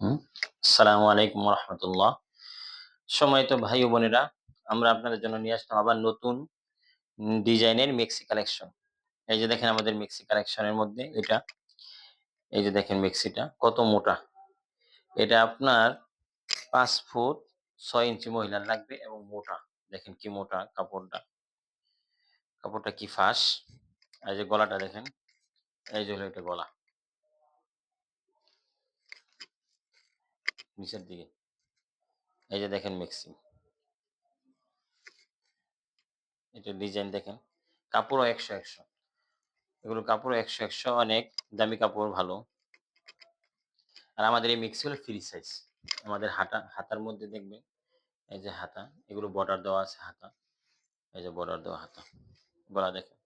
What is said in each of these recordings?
আসসালামু আলাইকুম রহমতুল্লাহ সম্মানিত ভাই ও বোনেরা, আমরা আপনাদের জন্য নিয়ে আসলাম আবার নতুন ডিজাইনের মেক্সি কালেকশন। এই যে দেখেন আমাদের মেক্সি কালেকশনের মধ্যে এটা। এই যে দেখেন মেক্সিটা, কত মোটা। এটা আপনার পাঁচ ফুট ছয় ইঞ্চি মহিলার লাগবে এবং মোটা। দেখেন কি মোটা কাপড়টা। কাপড়টা কি ফাঁস। এই যে গলাটা দেখেন, এই যে হলো এটা গলা। নিচের দিকে। এই যে দেখেন মেক্সি এটা ডিজাইন দেখেন। কাপড়ও একশো একশো। এগুলো কাপড় একশো একশো, অনেক দামি কাপড়, ভালো। আর আমাদের এই মিক্সি হলো ফ্রি সাইজ আমাদের হাতা, হাতার মধ্যে দেখবেন, এই যে হাতা, এগুলো বর্ডার দেওয়া আছে হাতা। এই যে বর্ডার দেওয়া হাতা। গলা দেখেন।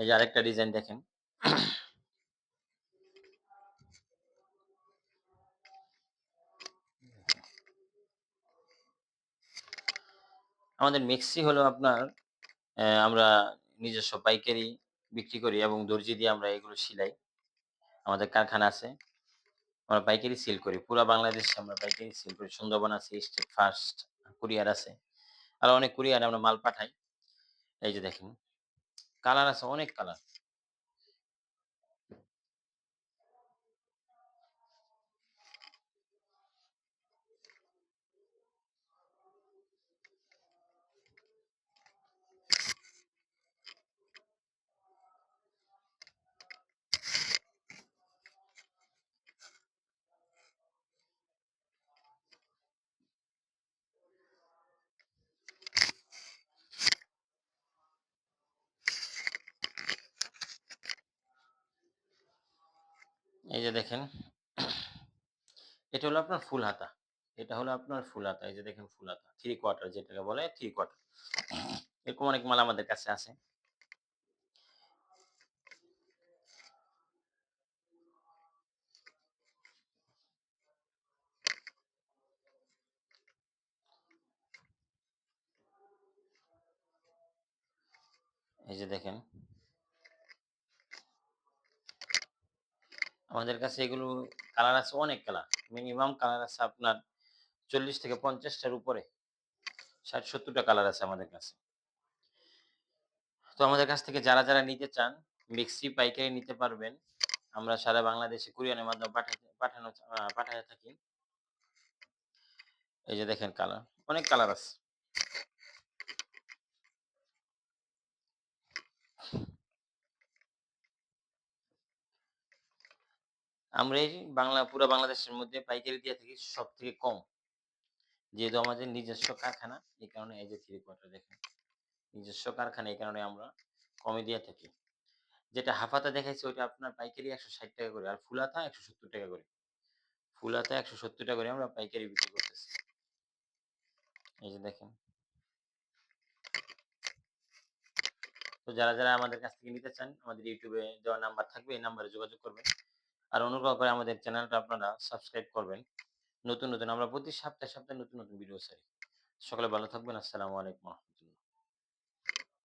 এই যে আরেকটা ডিজাইন দেখেন। আমাদের মিক্সি হলো আপনার আমরা নিজস্ব পাইকারি বিক্রি করি এবং দর্জি দিয়ে আমরা এগুলো সিলাই। আমাদের কারখানা আছে। আমরা পাইকারি সিল করি। পুরো বাংলাদেশে আমরা পাইকারি সিল করি। সুন্দরবন আছে, স্টেট ফার্স্ট, কুরিয়ার আছে। আর অনেক কুরিয়ার আমরা মাল পাঠাই। এই যে দেখেন, কালার আছে, অনেক কালার। এই যে দেখেন, এটা হলো আপনার ফুল হাতা। এটা হলো আপনার ফুল হাতা। এই যে দেখেন ফুল হাতা। থ্রি কোয়ার্টার যেটাকে বলে থ্রি কোয়ার্টার এরকম অনেক মাল আমাদের কাছে আছে। এই যে দেখেন। আমাদের কাছে এগুলো কালার আছে অনেক কালার মিনিমাম কালার আছে আপনার চল্লিশ থেকে পঞ্চাশটার উপরে। ষাট, সত্তরটা কালার আছে আমাদের কাছে। তো আমাদের কাছ থেকে যারা যারা নিতে চান, মিক্সি পাইকারি নিতে পারবেন। আমরা সারা বাংলাদেশে কুরিয়ানের মাধ্যমে পাঠাতে পাঠানো পাঠাতে থাকি। এই যে দেখেন কালার অনেক কালার আছে। আমরা এই বাংলা, পুরো বাংলাদেশের মধ্যে পাইকারি দিয়ে থাকি সব থেকে কম। যেহেতু আমাদের নিজস্ব কারখানা, এই কারণে এই যে থ্রি কোয়ার্টার দেখেন, নিজস্ব কারখানা এই কারণে আমরা কমে দিয়ে থাকি। যেটা হাফাতা দেখাইছে ওইটা আপনার পাইকারি একশো ষাট টাকা করে, আর ফুলাতা একশো সত্তর টাকা করে। ফুলাতা একশো সত্তর টাকা করে আমরা পাইকারি বিক্রি করতেছি। এই যে দেখেন। তো যারা যারা আমাদের কাছ থেকে নিতে চান, আমাদের ইউটিউবে দেওয়া নাম্বার থাকবে, এই নাম্বারে যোগাযোগ করবেন। আর অনুগ্রহ করে আমাদের চ্যানেলটা আপনারা সাবস্ক্রাইব করবেন। নতুন নতুন আমরা প্রতি সপ্তাহে সপ্তাহে নতুন নতুন ভিডিও ছাড়ি। সকলে ভালো থাকবেন। আসসালামু আলাইকুম।